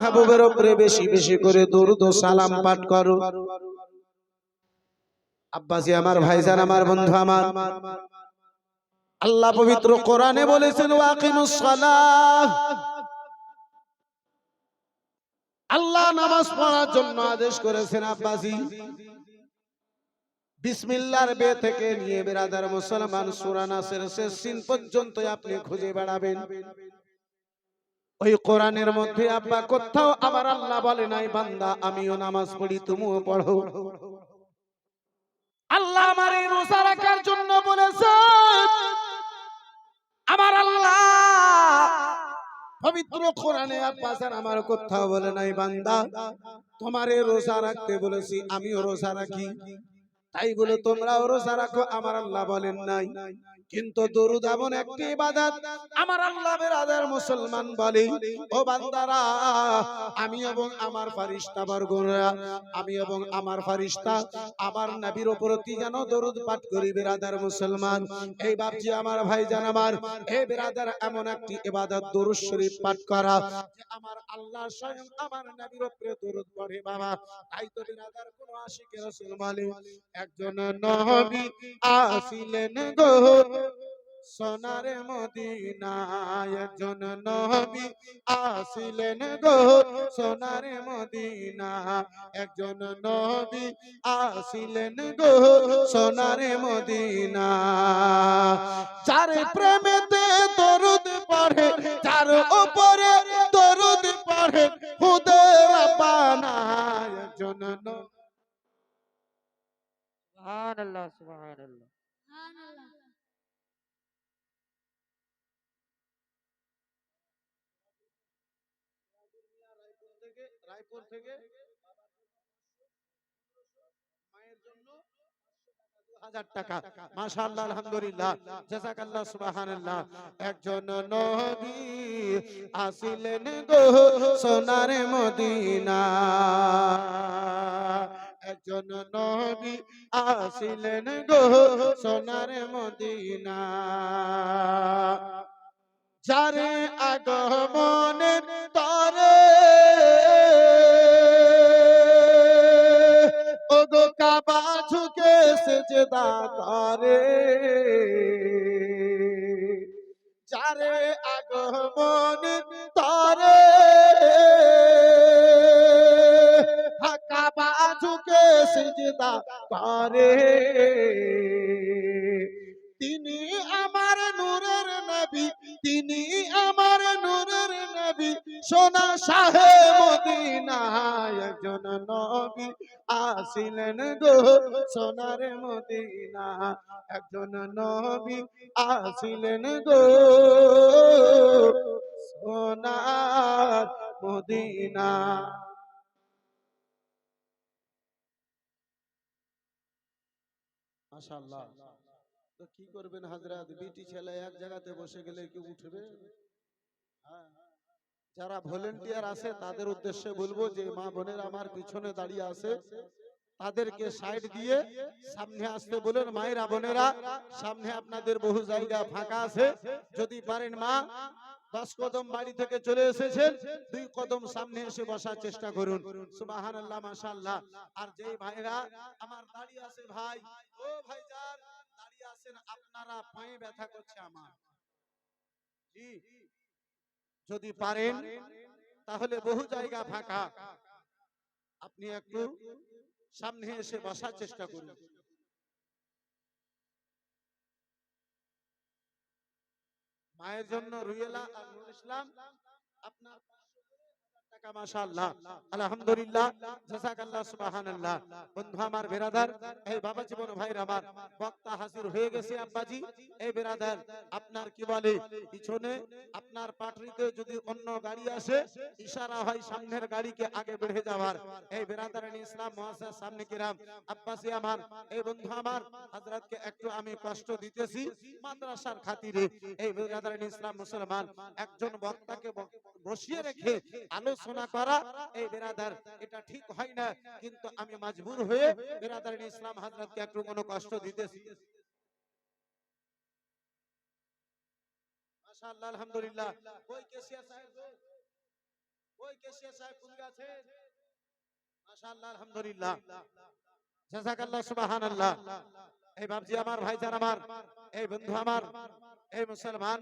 মাহবুবের উপরে বেশি বেশি করে দরুদ ও সালাম পাঠ করো। আব্বাসি আমার ভাইজান, আমার বন্ধু আমার। আল্লাহ পবিত্র কোরআনে বলেছেন ওয়াকিমুস সালাহ আল্লাহ নামাজ পড়ার জন্য আদেশ করেছেন আব্বাসি বিসমিল্লাহর বে থেকে নিয়ে বেরাদার মুসলমান সূরা নাসের শেষ সিন পর্যন্ত আপনি খুঁজে বেড়াবেন। ওই কোরআনের মধ্যে আব্বা, কোথাও আমার আল্লাহ বলে নাই, বান্দা, আমিও নামাজ পড়ি, তুমিও পড়ো। আল্লাহ আমার এই রোজা রাখার জন্য বলেছে, আমার আল্লাহ পবিত্র কোরআনে আব্বাসার আমার কোথাও বলে নাই, বান্দা, তোমার এই রোজা রাখতে বলেছি, আমিও রোজা রাখি। তাই বলে তোমরাও রোজা রাখো, আমার আল্লাহ বলেন নাই। কিন্তু দরুদ এমন একটি ইবাদত আমার আল্লাহ বেরাদার মুসলমান বলে, ও বান্দারা, আমি এবং আমার ফারিস্তা বর্গরা, আমি এবং আমার ফারিস্তা, আমার নবীর প্রতি যেন দরুদ পাঠ করি বেরাদার মুসলমান? এই বাপজি আমার ভাই জান আমার এই বেরাদার, এমন একটি ইবাদত দরুদ শরীফ পাঠ করা আমার আল্লাহ স্বয়ং আমার নবীর উপরে দরুদ পড়ে, বাবা। তাই তো বেরাদার কোন আশিকের রাসূল বলে, একজন নবী আসিলেন গো সোনার মদিনায় একজন নবী আসিলেন গো। সোনার মদিনা একজন নবী আসিলেন গো। সোনার মদিনা যার প্রেমেতে দরুদ পড়ে চার উপরে দরুদ পড়ে খুদে বানায় একজন নবী। সুবহানাল্লাহ। সুবহানাল্লাহ। রায়পুর থেকে মায়ের জন্য হাজার টাকা। মাশাআল্লাহ আলহামদুলিল্লাহ। জাযাকাল্লাহ সুবহানাল্লাহ। একজন নবী আসিলেন গো সোনার মদিনা। একজন নবী আসিলেন গো সোনার মদিনা। যারে আগমনের সেজদা করে যারে আগমনের তরে। কাবা ঝুঁকে সেজদা করে তিনি আমার নূরের নবী, তিনি আমার নূরের নবী। সোনা শাহে আসিলেন গো সোনার মদিনা। একজন নবী আসিলেন গো সোনার মদিনা। মাশাআল্লাহ। তো কি করবেন হাজরাত? বিটি ছেলে এক জায়গাতে বসে গেলে কি উঠবে? হ্যাঁ। যারা ভলেন্টিয়ার আছে তাদের উদ্দেশ্যে বলব যে মা বোনের আমার পিছনে দাঁড়িয়ে আছে। তাদেরকে সাইড দিয়ে সামনে আসতে বলুন মায়েরা বোনেরা সামনে আপনাদের বহু জায়গা ফাঁকা আছে। যদি পারেন মা দশ কদম বাড়ি থেকে চলে এসেছেন দুই কদম সামনে এসে বসার চেষ্টা করুন। সুবাহান আল্লাহ আর যেই ভাইরা আমার দাঁড়িয়ে আছে ভাই ও ভাইজান দাঁড়িয়ে আছেন আপনারা পায়ে ব্যথা করছে আমার। যদি পারেন তাহলে বহু জায়গা ফাঁকা। আপনি একটু সামনে এসে বসার চেষ্টা করুন। মায়ের জন্য রুয়েলা আর নুর ইসলাম আপনার আপনার কি বলে? পিছনে আপনার পাটরিতে যদি অন্য গাড়ি আসে, ইশারা হয় সামনের গাড়িকে আগে বেড়ে যাওয়ার। এই বেরাদার ইসলাম সামনে কিরাম। আব্বাসি আমার, এই বন্ধু আমার হযরতকে একটু আমি কষ্ট দিতেছি মাদ্রাসার খাতিরে। এই বেরাদার ইসলাম মুসলমান, একজন বক্তাকে বসিয়ে রেখে আলোচনা করা, এই বেরাদার, এটা ঠিক হয় না। কিন্তু আমি মজবুর হয়ে বেরাদার ইসলাম হযরতকে একটু কোনো কষ্ট দিতেছি। এই বাপজি আমার ভাইজান আমার, এই বন্ধু আমার, এই মুসলমান।